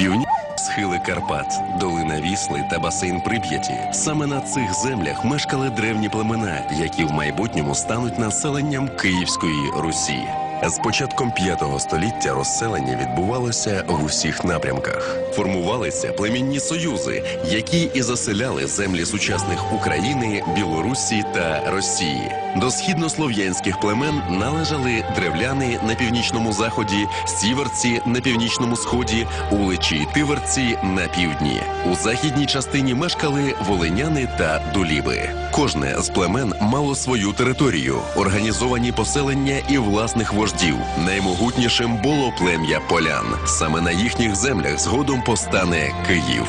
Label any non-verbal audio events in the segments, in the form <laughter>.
Півні схили Карпат, долина Вісли та басейн Прип'яті. Саме на цих землях мешкали древні племена, які в майбутньому стануть населенням Київської Русі. З початком 5 століття розселення відбувалося в усіх напрямках. Формувалися племінні союзи, які і заселяли землі сучасних України, Білорусі та Росії. До східнослов'янських племен належали древляни на північному заході, сіверці на північному сході, уличі й тиверці на півдні. У західній частині мешкали волиняни та дуліби. Кожне з племен мало свою територію, організовані поселення і власних вождів. Наймогутнішим було плем'я полян. Саме на їхніх землях згодом постане Київ.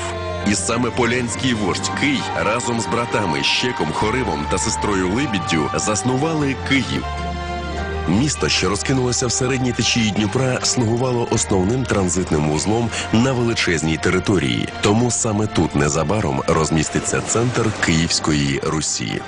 І саме полянський вождь Кий разом з братами Щеком, Хоривом та сестрою Либіддю заснували Київ. Місто, що розкинулося в середній течії Дніпра, слугувало основним транзитним вузлом на величезній території. Тому саме тут незабаром розміститься центр Київської Русі.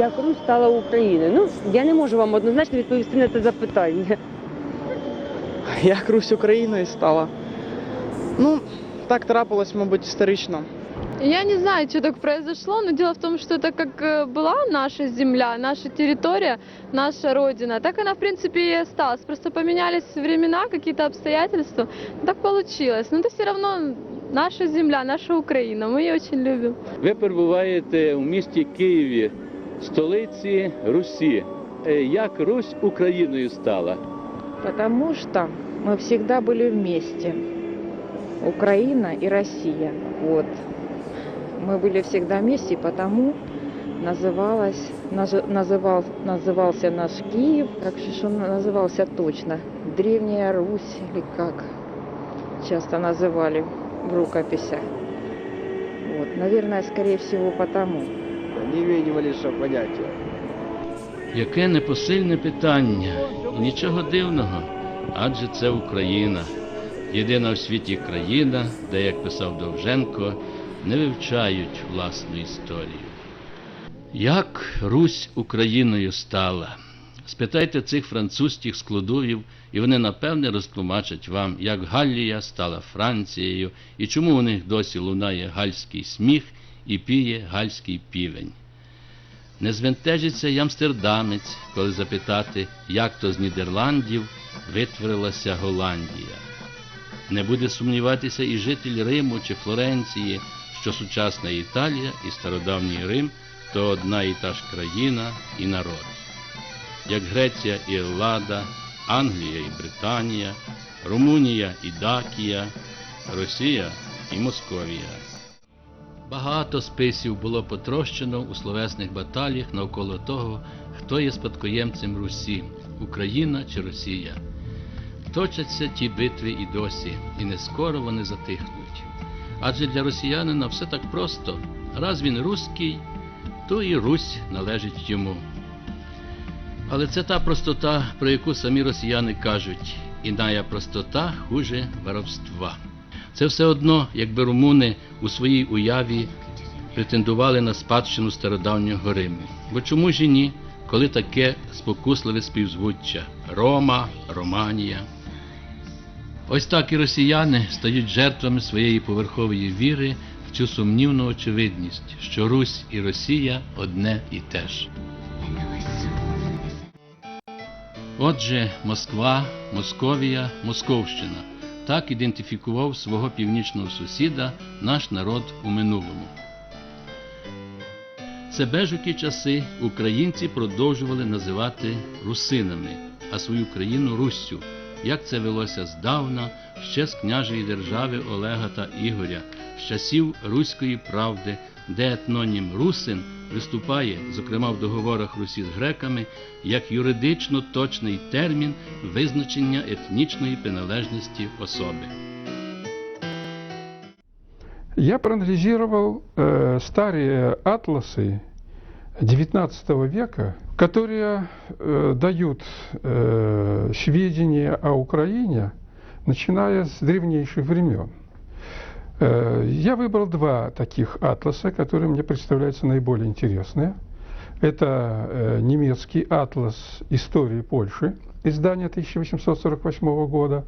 Як Русь стала Україною? Ну, я не можу вам однозначно відповісти на це запитання. Як Русь Україною стала? Ну, так трапилось, мабуть, історично. Я не знаю, что так произошло, но дело в том, что это как э, была наша земля, наша территория, наша родина, так она, в принципе, и осталась. Просто поменялись времена, какие-то обстоятельства. Так получилось. Но это все равно наша земля, наша Украина. Мы ее очень любим. Ви перебуваєте у місті Києві, столиці Русі. Е, Як Русь Україною стала? Потому что мы всегда были вместе. Украина и Россия. Вот. Мы были всегда вместе, и потому называлась, наз- называл, назывался наш Киев, как же ж он назывался точно, Древняя Русь или как часто называли в рукописях. Вот, наверное, скорее всего, потому. Не имею ни малейшего понятия. Яке непосильне питання, і нічого дивного, адже це Україна, єдина в світі країна, де, як писав Довженко, не вивчають власну історію. Як Русь Україною стала? Спитайте цих французьких складовів, і вони напевне розтлумачать вам, як Галлія стала Францією і чому у них досі лунає гальський сміх і піє гальський півень. Не звентежиться й амстердамець, коли запитати, як то з Нідерландів витворилася Голландія. Не буде сумніватися і житель Риму чи Флоренції, що сучасна Італія і стародавній Рим то одна і та ж країна і народ. Як Греція і Еллада, Англія і Британія, Румунія і Дакія, Росія і Московія. Багато списів було потрощено у словесних баталіях навколо того, хто є спадкоємцем Русі Україна чи Росія. Точаться ті битви і досі, і не скоро вони затихнуть. Адже для росіянина все так просто. Раз він руський, то і Русь належить йому. Але це та простота, про яку самі росіяни кажуть, іная простота хуже воровства. Це все одно, якби румуни у своїй уяві претендували на спадщину стародавнього Риму. Бо чому ж і ні, коли таке спокусливе співзвуччя Рома, Романія. Ось так і росіяни стають жертвами своєї поверхової віри в цю сумнівну очевидність, що Русь і Росія одне і те ж. Отже, Москва, Московія, Московщина так ідентифікував свого північного сусіда наш народ у минулому. Себе ж ті часи українці продовжували називати русинами, а свою країну Руссю, як це велося здавна, ще з княжої держави Олега та Ігоря, з часів Руської правди, де етнонім русин виступає, зокрема в договорах Русі з греками, як юридично точний термін визначення етнічної приналежності особи. Я проанализировал э, старые атласы XIX века, которые э, дают э, сведения о Украине, начиная с древнейших времен. Э, Я выбрал два таких атласа, которые мне представляются наиболее интересные. Это э, немецкий атлас истории Польши, издание 1848 года,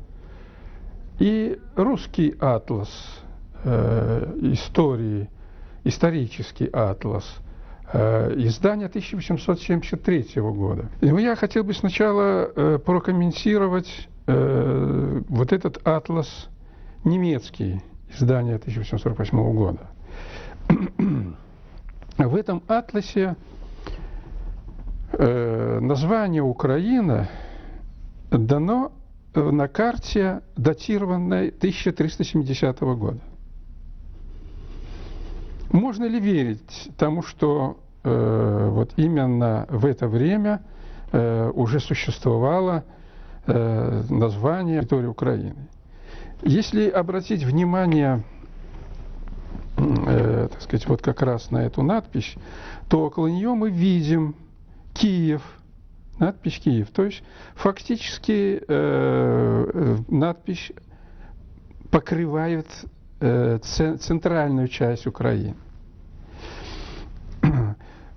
и русский атлас э, истории, исторический атлас, издание 1873 года. И я хотел бы сначала прокомментировать вот этот атлас немецкий, издание 1848 года. <clears throat> В этом атласе э, название Украина дано э, на карте, датированной 1370 года. Можно ли верить тому, что э, вот именно в это время э, уже существовало э, название территории Украины? Если обратить внимание, э, так сказать, вот как раз на эту надпись, то около нее мы видим Киев, надпись Киев. То есть фактически э, э, надпись покрывает э, це- центральную часть Украины. <clears throat>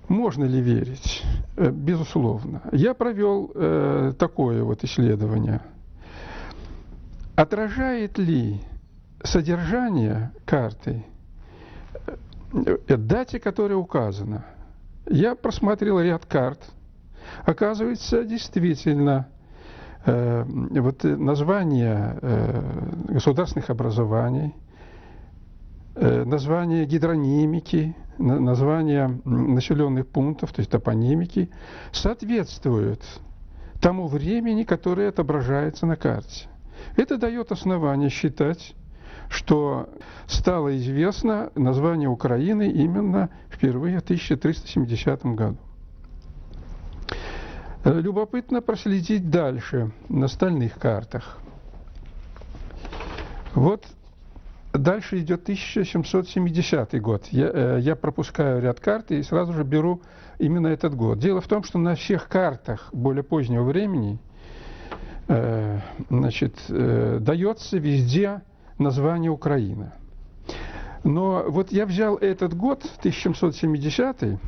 Можно ли верить? Э, Безусловно. Я провел э, такое вот исследование. Отражает ли содержание карты э, дате, которая указана? Я просмотрел ряд карт. Оказывается, действительно, э, вот название э, государственных образований, э, название гидронимики, на- название м, населенных пунктов, то есть топонимики, соответствуют тому времени, которое отображается на карте. Это дает основание считать, что стало известно название Украины именно впервые в 1370 году. Э, Любопытно проследить дальше на остальных картах. Вот дальше идет 1770 год. Я, э, я пропускаю ряд карт и сразу же беру именно этот год. Дело в том, что на всех картах более позднего времени э, значит, э, дается везде название Украина. Но вот я взял этот год, 1770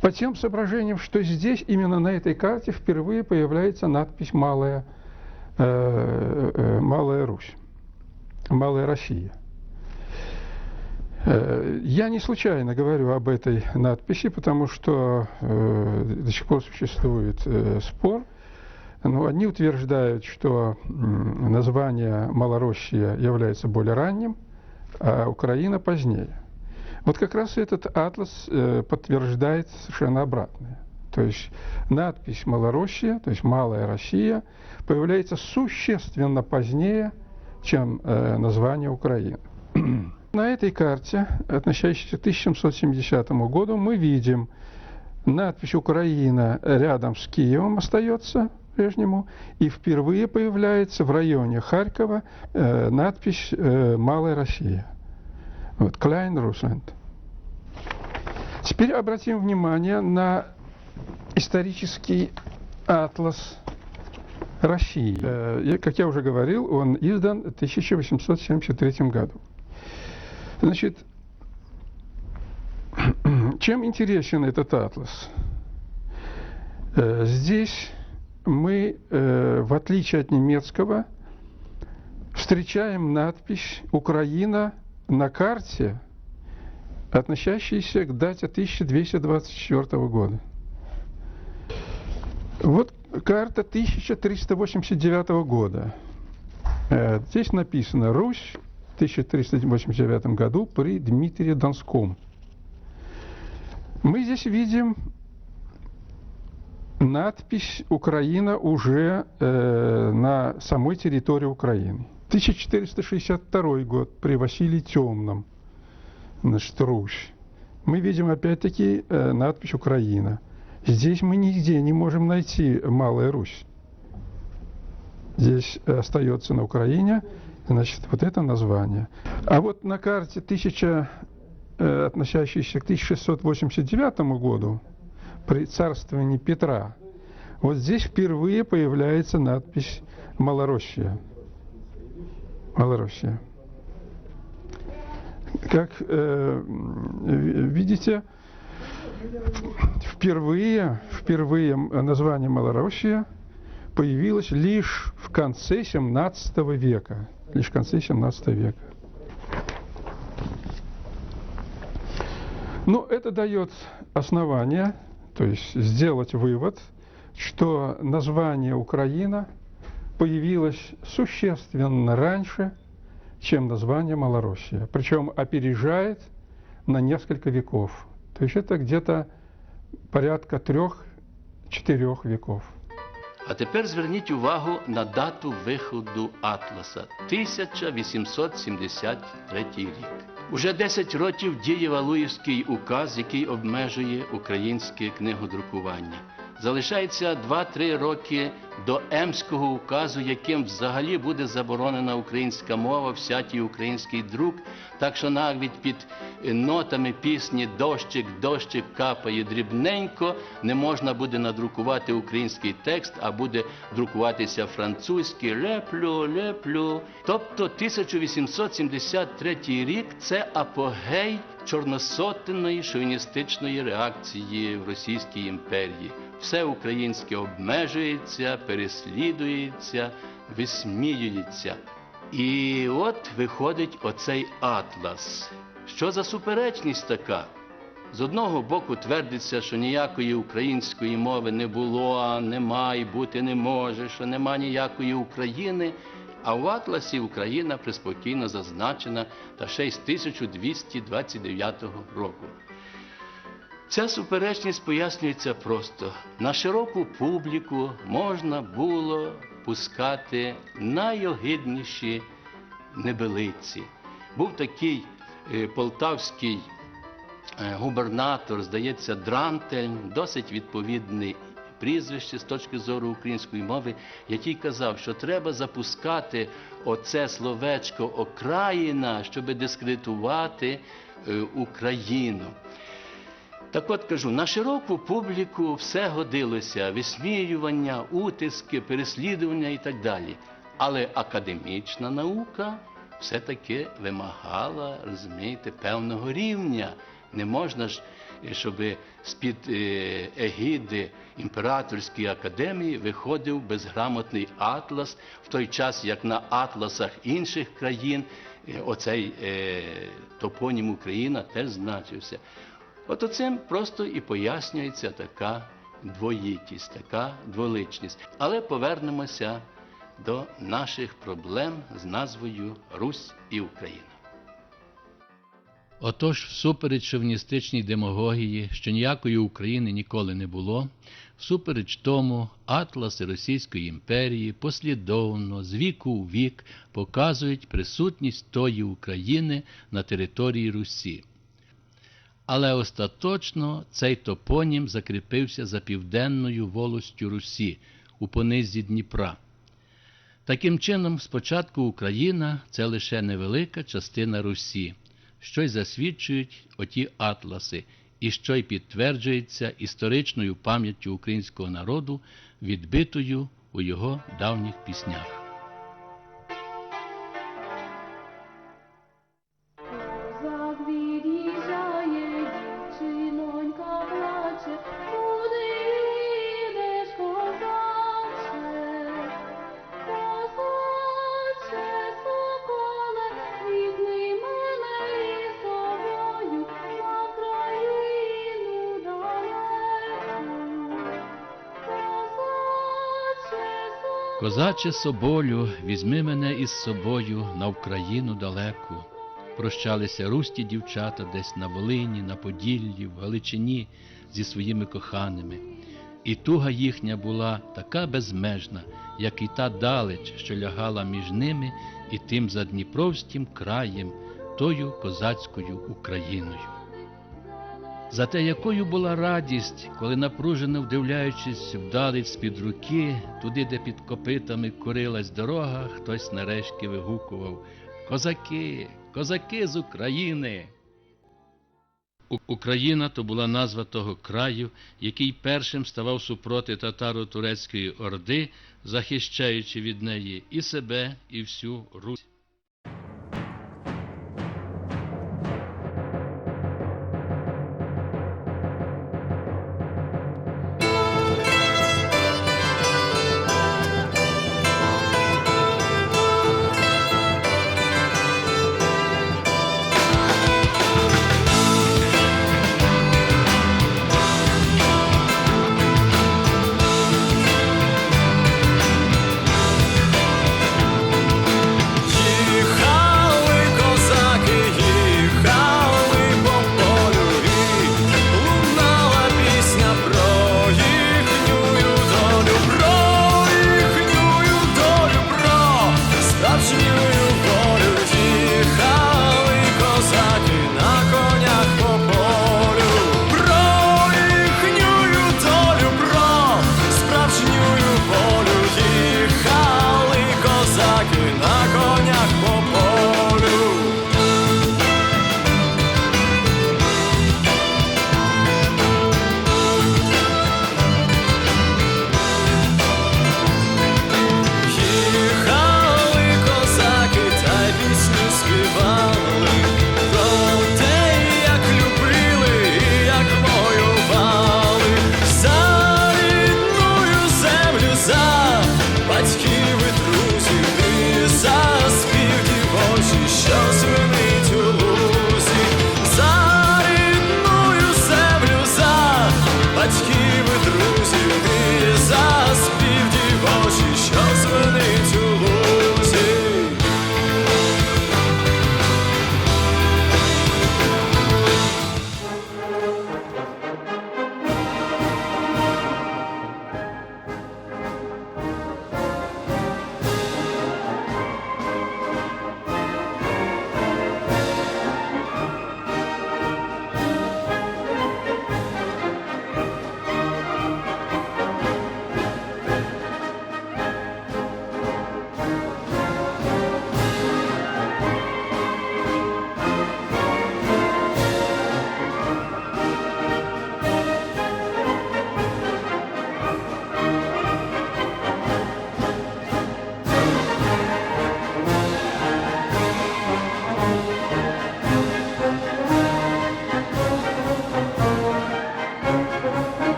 по тем соображениям, что здесь, именно на этой карте, впервые появляется надпись «Малая, э, Малая Русь», «Малая Россия». Я не случайно говорю об этой надписи, потому что э, до сих пор существует э, спор. Но одни утверждают, что название Малороссия является более ранним, а Украина позднее. Вот как раз этот атлас э, подтверждает совершенно обратное. То есть надпись «Малороссия», то есть «Малая Россия», появляется существенно позднее, чем э, название Украины. <clears throat> На этой карте, относящейся к 1770 году, мы видим надпись «Украина» рядом с Киевом остается прежнему, и впервые появляется в районе Харькова э, надпись э, «Малая Россия». Вот, Klein Russland. Теперь обратим внимание на исторический атлас России. Э, Как я уже говорил, он издан в 1873 году. Значит, <clears throat> чем интересен этот атлас? Э, Здесь мы, э, в отличие от немецкого, встречаем надпись «Украина» на карте, относящейся к дате 1224 года. Вот карта 1389 года. Э, Здесь написано «Русь в 1389 году при Дмитрии Донском». Мы здесь видим надпись «Украина» уже э, на самой территории Украины. 1462 год при Василии Темном, значит, Русь. Мы видим опять-таки э, надпись «Украина». Здесь мы нигде не можем найти Малая Русь. Здесь остается на Украине Значит, вот это название. А вот на карте 1000, э, относящейся к 1689 году, при царствовании Петра, вот здесь впервые появляется надпись «Малороссия». Малороссия. Как э, видите, впервые, впервые название Малороссия появилось лишь в конце 17 века. Лишь в конце 17 века. Ну, это дает основание, то есть сделать вывод, что название Украина появилось существенно раньше, чем название Малороссия. Причем опережает на несколько веков. То есть это где-то порядка трех-четырех веков. А тепер зверніть увагу на дату виходу Атласа 1873 рік. Уже 10 років діє Валуївський указ, який обмежує українське книгодрукування. Залишається 2-3 роки до Емського указу, яким взагалі буде заборонена українська мова, всякий український друк. Так що навіть під е, нотами пісні Дощик, дощик капає дрібненько не можна буде надрукувати український текст, а буде друкуватися французький леплю, леплю. Тобто 1873 рік це апогей чорносотенної шовіністичної реакції в Російській імперії. Все українське обмежується, переслідується, висміюється. І от виходить оцей атлас. Що за суперечність така? З одного боку твердиться, що ніякої української мови не було, нема і бути не може, що нема ніякої України. А в Атласі Україна приспокійно зазначена та ще й з 1229 року. Ця суперечність пояснюється просто. На широку публіку можна було пускати найогидніші небелиці. Був такий е, полтавський е, губернатор, здається, Дрантель, досить відповідний прізвище з точки зору української мови, який казав, що треба запускати оце словечко Окраїна, щоб дискредитувати е, Україну. Так от кажу, на широку публіку все годилося: висміювання, утиски, переслідування і так далі. Але академічна наука все-таки вимагала, розумієте, певного рівня. Не можна ж, щоб з-під е, егіди імператорської академії виходив безграмотний атлас, в той час, як на атласах інших країн е, оцей е, топонім Україна теж значився. От оцим просто і пояснюється така двоїтість, така дволичність. Але повернемося до наших проблем з назвою Русь і Україна. Отож, всупереч шовіністичній демагогії, що ніякої України ніколи не було, всупереч тому атласи Російської імперії послідовно з віку у вік показують присутність тої України на території Русі. Але остаточно цей топонім закріпився за південною волостю Русі у понизі Дніпра. Таким чином, спочатку Україна це лише невелика частина Русі, що й засвідчують оті атласи, і що й підтверджується історичною пам'яттю українського народу, відбитою у його давніх піснях. Козаче соболю, візьми мене із собою на Вкраїну далеку. Прощалися русті дівчата десь на Волині, на Поділлі, в Галичині зі своїми коханими. І туга їхня була така безмежна, як і та далеч, що лягала між ними і тим задніпровським краєм, тою козацькою Україною. Зате якою була радість, коли напружено вдивляючись вдалеч з-під руки, туди, де під копитами курилась дорога, хтось нарешті вигукував Козаки, козаки з України. Україна то була назва того краю, який першим ставав супроти татаро-турецької орди, захищаючи від неї і себе, і всю Русь.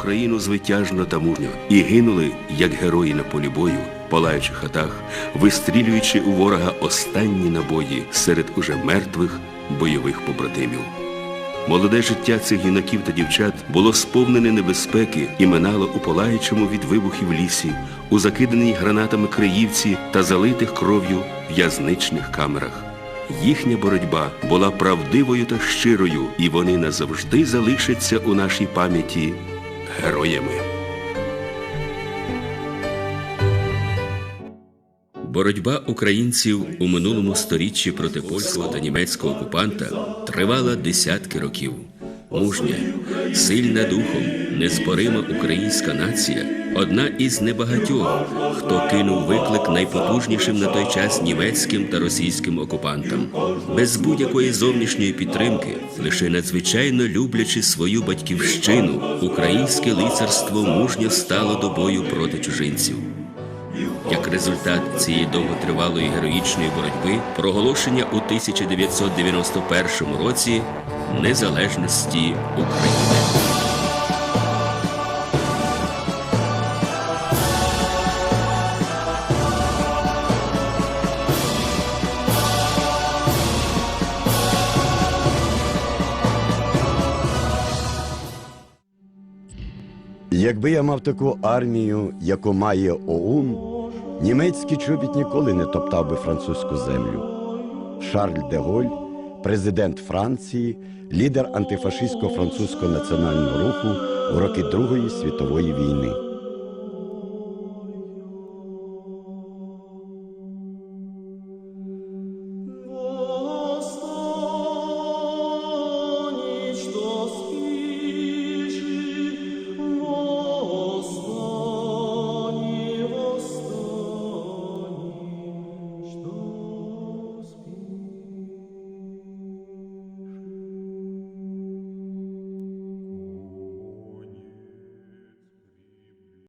Україну звитяжно та мужньо і гинули, як герої на полі бою, палаючи хатах, вистрілюючи у ворога останні набої серед уже мертвих бойових побратимів. Молоде життя цих юнаків та дівчат було сповнене небезпеки і минало у палаючому від вибухів лісі, у закиданій гранатами Криївці та залитих кров'ю в'язничних камерах. Їхня боротьба була правдивою та щирою, і вони назавжди залишаться у нашій пам'яті героями. Боротьба українців у минулому сторіччі проти польського та німецького окупанта тривала десятки років. Мужня, сильна духом, незборима українська нація одна із небагатьох, хто кинув виклик найпотужнішим на той час німецьким та російським окупантам. Без будь-якої зовнішньої підтримки, лише надзвичайно люблячи свою батьківщину, українське лицарство мужньо стало до бою проти чужинців. Як результат цієї довготривалої героїчної боротьби, проголошення у 1991 році незалежності України. Якби я мав таку армію, яку має ОУН, німецький чобіт ніколи не топтав би французьку землю. Шарль де Голь, президент Франції, лідер антифашистського французького національного руху в роки Другої світової війни.